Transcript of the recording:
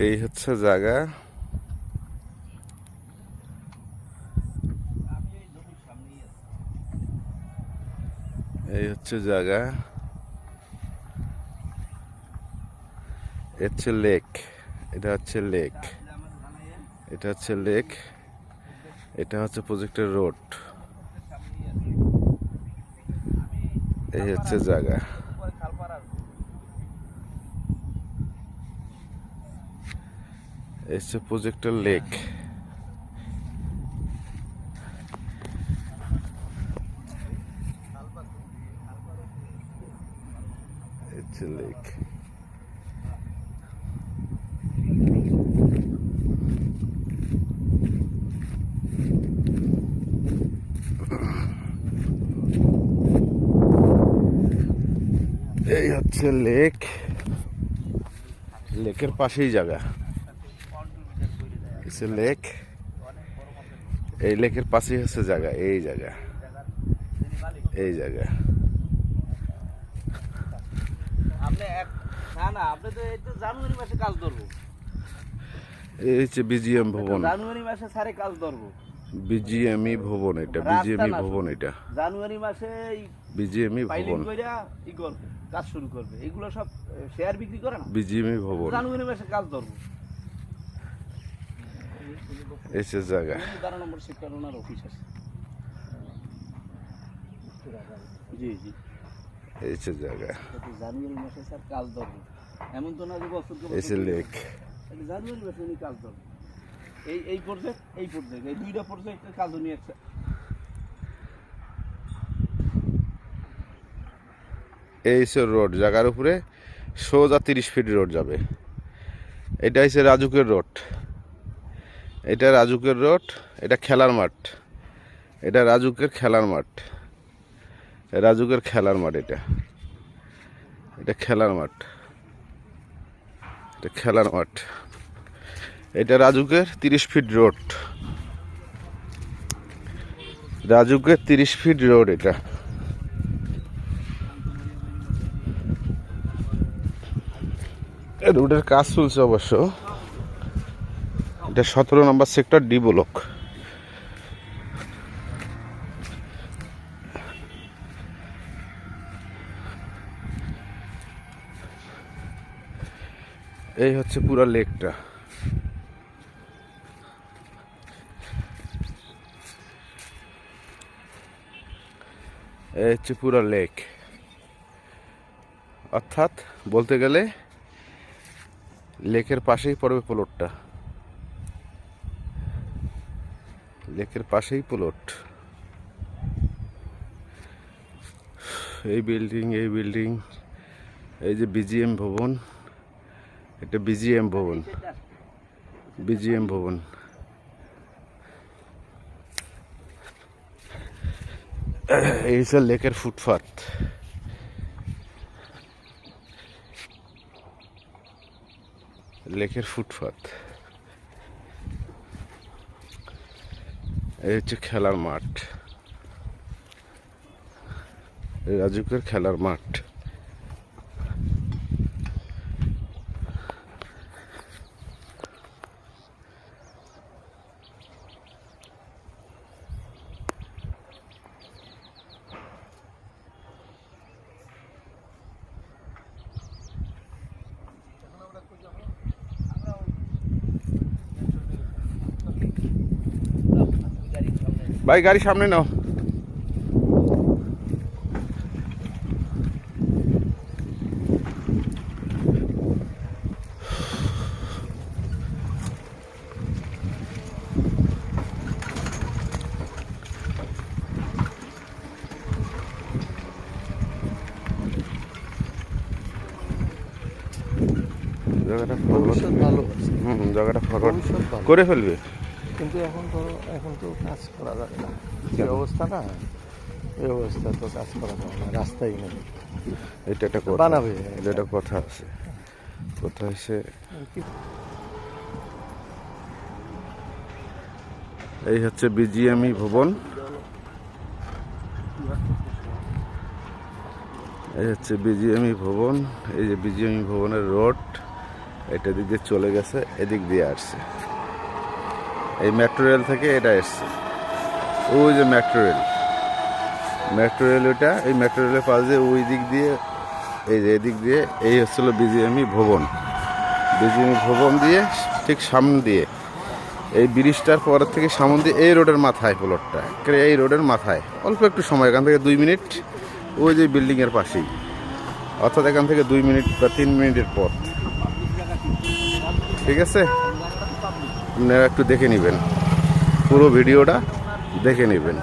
এই হচ্ছে জায়গা। এই হচ্ছে জায়গা। হচ্ছে লেক। এটা হচ্ছে লেক। এটা হচ্ছে লেক। এটা হচ্ছে প্রজেক্টের রোড। এই হচ্ছে জায়গা। হচ্ছে প্রজেক্টের লেক। লেক। এই হচ্ছে লেক। লেকের পাশেই জায়গা। লেক। এই লেকের পাশেই হচ্ছে জায়গা এই জায়গা। এই জায়গা। আপনি না না আপনি তো এই তো জানুয়ারি মাসে কাজ ধরবো। এই হচ্ছে বিজিএম ভবন। জানুয়ারি মাসে সারে কাজ ধরবো। বিজিএমই ভবন এটা বিজিএমই ভবন। এটা। জানুয়ারি মাসে বিজিএমই ভবন। কাজ শুরু করবে। এগুলো সব শেয়ার বিক্রি করে না? বিজিএমই ভবন। জানুয়ারি মাসে কাজ ধরবো। হচ্ছে জায়গা। বারো নম্বর সেক্টর ওনার অফিস আছে। জি জি। হচ্ছে জায়গা। জানুয়ারি মাসে স্যার কাজ ধরবো। এমন তো না যে বছর বছর লেক তাহলে জানুয়ারি মাসে উনি কাজ ধরবে। এই এই প্রজেক্ট এই প্রজেক্ট এই দুইটা প্রজেক্টের কাজ উনি একটা এই হচ্ছে রোড জায়গার উপরে সোজা তিরিশ ফিট রোড যাবে। এটা হচ্ছে রাজুকের রোড এটা রাজুকের রোড এটা খেলার মাঠ। এটা রাজুকের খেলার মাঠ। রাজুকের খেলার মাঠ এটা। এটা খেলার মাঠ। এটা খেলার মাঠ। এটা রাজুকের তিরিশ ফিট রোড রাজুকের তিরিশ ফিট রোড এটা। রোডের কাজ চলছে অবশ্য। এটা সতেরো নম্বর সেক্টর ডি ব্লক। এই হচ্ছে পুরো লেকটা। এই হচ্ছে পুরো লেক। অর্থাৎ বলতে গেলে লেকের পাশেই পড়বে প্লটটা। লেকের পাশেই প্লট। এই বিল্ডিং এই বিল্ডিং, এই যে বিজিএম ভবন, এটা বিজিএম ভবন। বিজিএম ভবন। এই লেকের ফুটপাথ লেকের ফুটপাথ এই হচ্ছে খেলার মাঠ। রাজুকের খেলার মাঠ। ভাই গাড়ি সামনে নাও। জায়গাটা ফরওয়ার্ড হুম হুম, জায়গাটা ফরওয়ার্ড করে ফেলবে? কিন্তু এখন তো এখন তো কাজ করা যাবে না। যে অবস্থা না এই অবস্থা তো কাজ করা যাবে না রাস্তাই নেই। এটা একটা কথা। বানাবে। এটা একটা কথা আছে। কথা হচ্ছে কি- এই হচ্ছে বিজিএমই ভবন। এই হচ্ছে বিজিএমই ভবন। এই যে বিজিএমই ভবনের রোড এটা দিক দিয়ে চলে গেছে এদিক দিয়ে আসছে। এই মেট্রো রেল থেকে এটা এসছে। ওই যে মেট্রো রেল মেট্রো রেল ওটা এই মেট্রো রেলের পাশ দিয়ে ওই দিক দিয়ে, এই যে এদিক দিয়ে, এই হচ্ছিল বিজিএমই ভবন। বিজিএমই ভবন দিয়ে ঠিক সামনে দিয়ে, এই ব্রিজটার পরের থেকে সামনে দিয়ে এই রোডের মাথায় প্লটটা এই রোডের মাথায়। অল্প একটু সময়, এখান থেকে দুই মিনিট, ওই যে বিল্ডিংয়ের পাশেই। অর্থাৎ এখান থেকে দুই মিনিট বা তিন মিনিটের পথ। ঠিক আছে? আপনারা একটু দেখে নেবেন। পুরো ভিডিওটা দেখে নেবেন।